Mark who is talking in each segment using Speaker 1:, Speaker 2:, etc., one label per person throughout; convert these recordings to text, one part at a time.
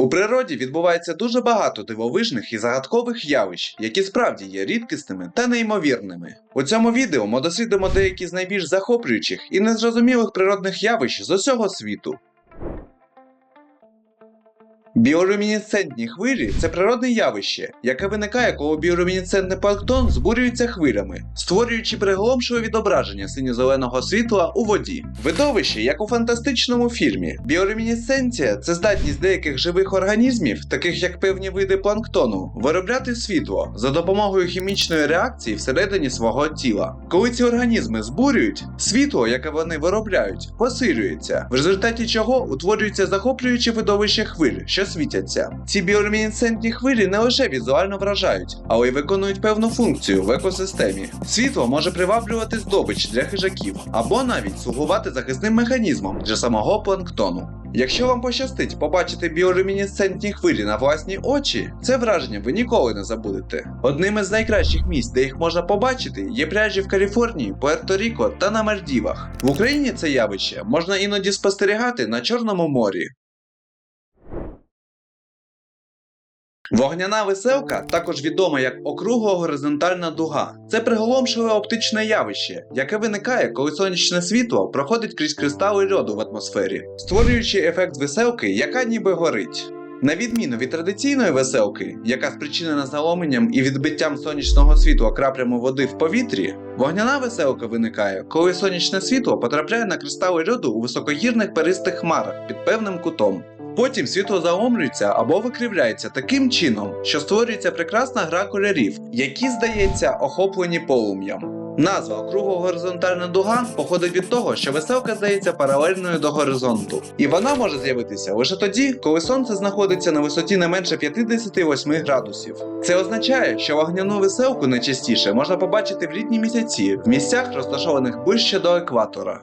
Speaker 1: У природі відбувається дуже багато дивовижних і загадкових явищ, які справді є рідкісними та неймовірними. У цьому відео ми дослідимо деякі з найбільш захоплюючих і незрозумілих природних явищ з усього світу. Біолюмінесцентні хвилі це природне явище, яке виникає, коли біолюмінесцентний планктон збурюється хвилями, створюючи приголомшливе відображення синьо-зеленого світла у воді. Видовище, як у фантастичному фільмі. Біолюмінесценція це здатність деяких живих організмів, таких як певні види планктону, виробляти світло за допомогою хімічної реакції всередині свого тіла. Коли ці організми збурюють, світло, яке вони виробляють, посилюється, в результаті чого утворюється захоплююче видовище хвиль, що світяться. Ці біолюмінесцентні хвилі не лише візуально вражають, але й виконують певну функцію в екосистемі. Світло може приваблювати здобич для хижаків або навіть слугувати захисним механізмом для самого планктону. Якщо вам пощастить побачити біолюмінесцентні хвилі на власні очі, це враження ви ніколи не забудете. Одним із найкращих місць, де їх можна побачити, є пляжі в Каліфорнії, Пуерто-Ріко та на Мальдівах. В Україні це явище можна іноді спостерігати на Чорному морі. Вогняна веселка, також відома як округло-горизонтальна дуга. Це приголомшливе оптичне явище, яке виникає, коли сонячне світло проходить крізь кристали льоду в атмосфері, створюючи ефект веселки, яка ніби горить. На відміну від традиційної веселки, яка спричинена заломенням і відбиттям сонячного світла краплями води в повітрі, вогняна веселка виникає, коли сонячне світло потрапляє на кристали льоду у високогірних перистих хмарах під певним кутом. Потім світло заомрюється або викривляється таким чином, що створюється прекрасна гра кольорів, які, здається, охоплені полум'ям. Назва округло-горизонтальна дуга походить від того, що веселка здається паралельною до горизонту, і вона може з'явитися лише тоді, коли сонце знаходиться на висоті не менше 58 градусів. Це означає, що вогняну веселку найчастіше можна побачити в літні місяці в місцях, розташованих ближче до екватора.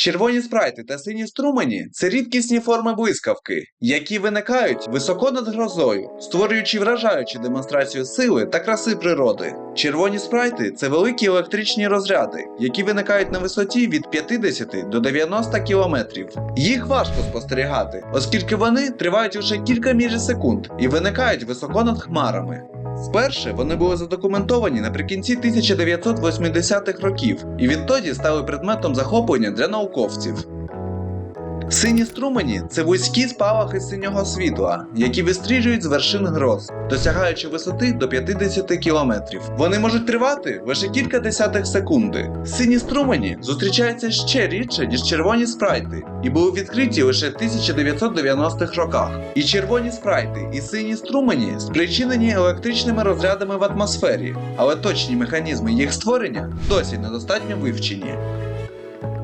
Speaker 1: Червоні спрайти та сині струмені це рідкісні форми блискавки, які виникають високо над грозою, створюючи вражаючу демонстрацію сили та краси природи. Червоні спрайти це великі електричні розряди, які виникають на висоті від 50 до 90 кілометрів. Їх важко спостерігати, оскільки вони тривають лише кілька мілісекунд і виникають високо над хмарами. Вперше вони були задокументовані наприкінці 1980-х років і відтоді стали предметом захоплення для науковців. Сині струмені це вузькі спалахи синього світла, які вистрілюють з вершин гроз, досягаючи висоти до 50 кілометрів. Вони можуть тривати лише кілька десятих секунди. Сині струмені зустрічаються ще рідше, ніж червоні спрайти, і були відкриті лише в 1990-х роках. І червоні спрайти, і сині струмені спричинені електричними розрядами в атмосфері, але точні механізми їх створення досі недостатньо вивчені.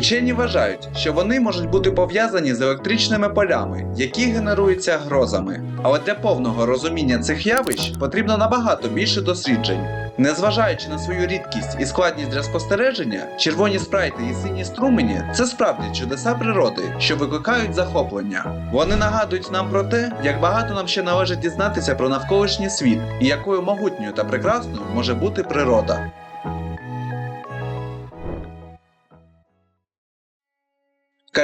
Speaker 1: Вчені вважають, що вони можуть бути пов'язані з електричними полями, які генеруються грозами. Але для повного розуміння цих явищ потрібно набагато більше досліджень. Незважаючи на свою рідкість і складність для спостереження, червоні спрайти і сині струмені це справді чудеса природи, що викликають захоплення. Вони нагадують нам про те, як багато нам ще належить дізнатися про навколишній світ і якою могутньою та прекрасною може бути природа.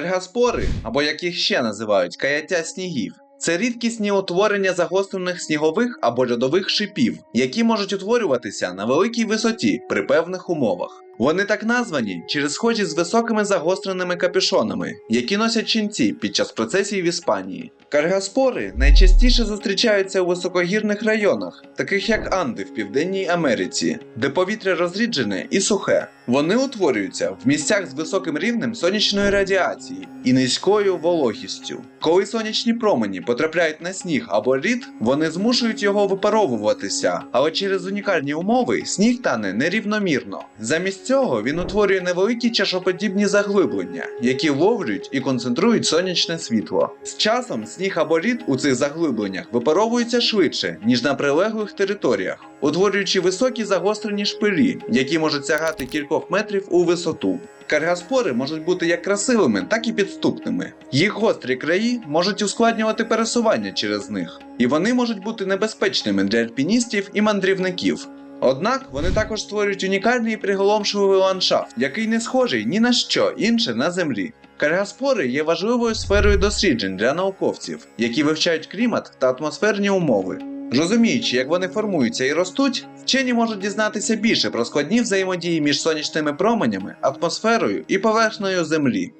Speaker 1: Кальгаспори, або як їх ще називають каяття снігів, це рідкісні утворення загострених снігових або льодових шипів, які можуть утворюватися на великій висоті при певних умовах. Вони так названі через схожі з високими загостреними капюшонами, які носять ченці під час процесій в Іспанії. Кальгаспори найчастіше зустрічаються у високогірних районах, таких як Анди в Південній Америці, де повітря розріджене і сухе. Вони утворюються в місцях з високим рівнем сонячної радіації і низькою вологістю. Коли сонячні промені потрапляють на сніг або лід, вони змушують його випаровуватися, але через унікальні умови сніг тане нерівномірно. Замість цього він утворює невеликі чашоподібні заглиблення, які ловлюють і концентрують сонячне світло. З часом сніг або лід у цих заглибленнях випаровується швидше, ніж на прилеглих територіях, утворюючи високі загострені шпилі, які можуть сягати кількох метрів у висоту. Каргаспори можуть бути як красивими, так і підступними. Їх гострі краї можуть ускладнювати пересування через них, і вони можуть бути небезпечними для альпіністів і мандрівників. Однак вони також створюють унікальний і приголомшливий ландшафт, який не схожий ні на що інше на землі. Кальгаспори є важливою сферою досліджень для науковців, які вивчають клімат та атмосферні умови. Розуміючи, як вони формуються і ростуть, вчені можуть дізнатися більше про складні взаємодії між сонячними променями, атмосферою і поверхнею Землі.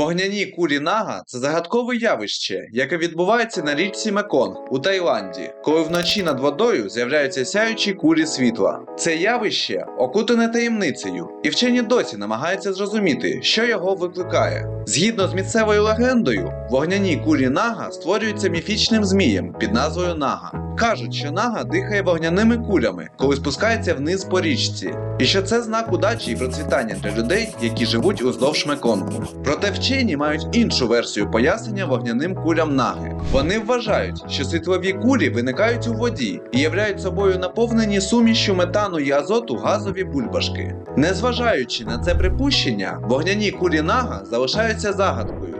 Speaker 1: Вогняні кулі Нага це загадкове явище, яке відбувається на річці Меконг у Таїланді, коли вночі над водою з'являються сяючі кулі світла. Це явище окутане таємницею, і вчені досі намагаються зрозуміти, що його викликає. Згідно з місцевою легендою, вогняні кулі Нага створюються міфічним змієм під назвою Нага. Кажуть, що Нага дихає вогняними кулями, коли спускається вниз по річці, і що це знак удачі і процвітання для людей, які живуть уздовж Меконгу. Проте вчені мають іншу версію пояснення вогняним кулям наги. Вони вважають, що світлові кулі виникають у воді і являють собою наповнені сумішю метану і азоту газові бульбашки. Незважаючи на це припущення, вогняні кулі нага залишаються загадкою.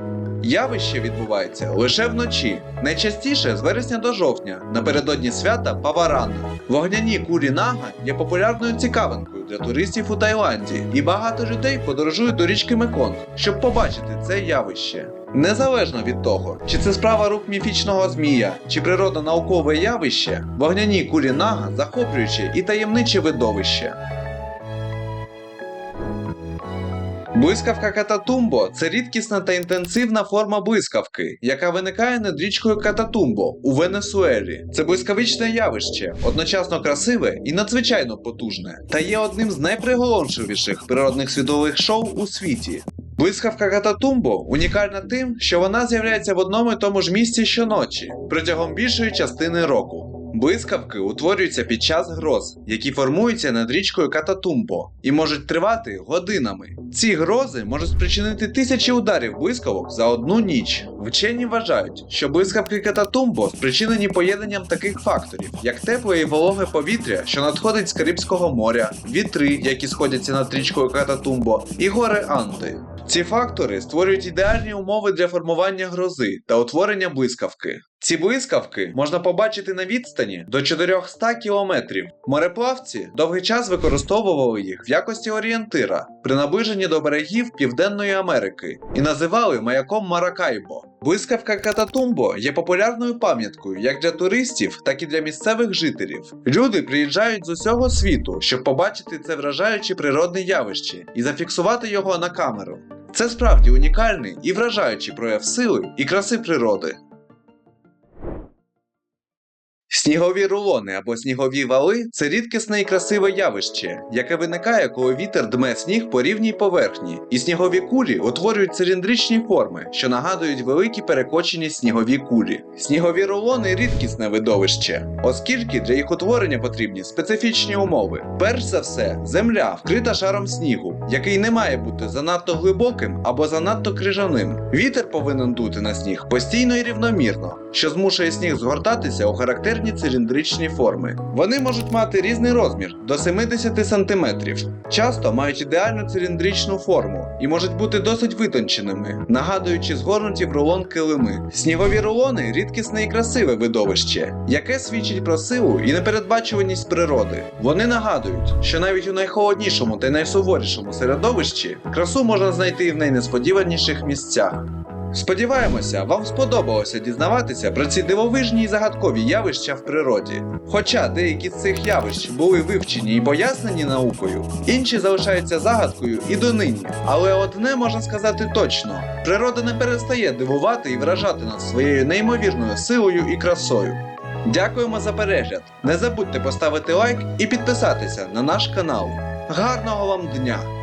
Speaker 1: Явище відбувається лише вночі, найчастіше з вересня до жовтня, напередодні свята Паварана. Вогняні кулі нага є популярною цікавинкою для туристів у Таїланді, і багато людей подорожують до річки Меконг, щоб побачити це явище. Незалежно від того, чи це справа рук міфічного змія, чи природо-наукове явище, вогняні кулі нага захоплююче і таємниче видовище. Блискавка Кататумбо це рідкісна та інтенсивна форма блискавки, яка виникає над річкою Кататумбо у Венесуелі. Це блискавичне явище, одночасно красиве і надзвичайно потужне, та є одним з найприголомшливіших природних світових шоу у світі. Блискавка Кататумбо унікальна тим, що вона з'являється в одному і тому ж місці щоночі протягом більшої частини року. Блискавки утворюються під час гроз, які формуються над річкою Кататумбо і можуть тривати годинами. Ці грози можуть спричинити тисячі ударів блискавок за одну ніч. Вчені вважають, що блискавки Кататумбо спричинені поєднанням таких факторів, як тепле і вологе повітря, що надходить з Карибського моря, вітри, які сходяться над річкою Кататумбо, і гори Анди. Ці фактори створюють ідеальні умови для формування грози та утворення блискавки. Ці блискавки можна побачити на відстані до 400 кілометрів. Мореплавці довгий час використовували їх в якості орієнтира при наближенні до берегів Південної Америки і називали маяком Маракайбо. Блискавка Кататумбо є популярною пам'яткою як для туристів, так і для місцевих жителів. Люди приїжджають з усього світу, щоб побачити це вражаюче природне явище і зафіксувати його на камеру. Це справді унікальний і вражаючий прояв сили і краси природи. Снігові рулони або снігові вали це рідкісне і красиве явище, яке виникає, коли вітер дме сніг по рівній поверхні, і снігові кулі утворюють циліндричні форми, що нагадують великі перекочені снігові кулі. Снігові рулони рідкісне видовище, оскільки для їх утворення потрібні специфічні умови. Перш за все, земля вкрита шаром снігу, який не має бути занадто глибоким або занадто крижаним. Вітер повинен дути на сніг постійно і рівномірно, що змушує сніг згортатися у характерні циліндричні форми. Вони можуть мати різний розмір до 70 см, часто мають ідеальну циліндричну форму і можуть бути досить витонченими, нагадуючи згорнуті в рулон килими. Снігові рулони рідкісне і красиве видовище, яке свідчить про силу і непередбачуваність природи. Вони нагадують, що навіть у найхолоднішому та найсуворішому середовищі красу можна знайти і в найнесподіваніших місцях. Сподіваємося, вам сподобалося дізнаватися про ці дивовижні і загадкові явища в природі. Хоча деякі з цих явищ були вивчені і пояснені наукою, інші залишаються загадкою і донині. Але одне можна сказати точно: природа не перестає дивувати і вражати нас своєю неймовірною силою і красою. Дякуємо за перегляд! Не забудьте поставити лайк і підписатися на наш канал. Гарного вам дня!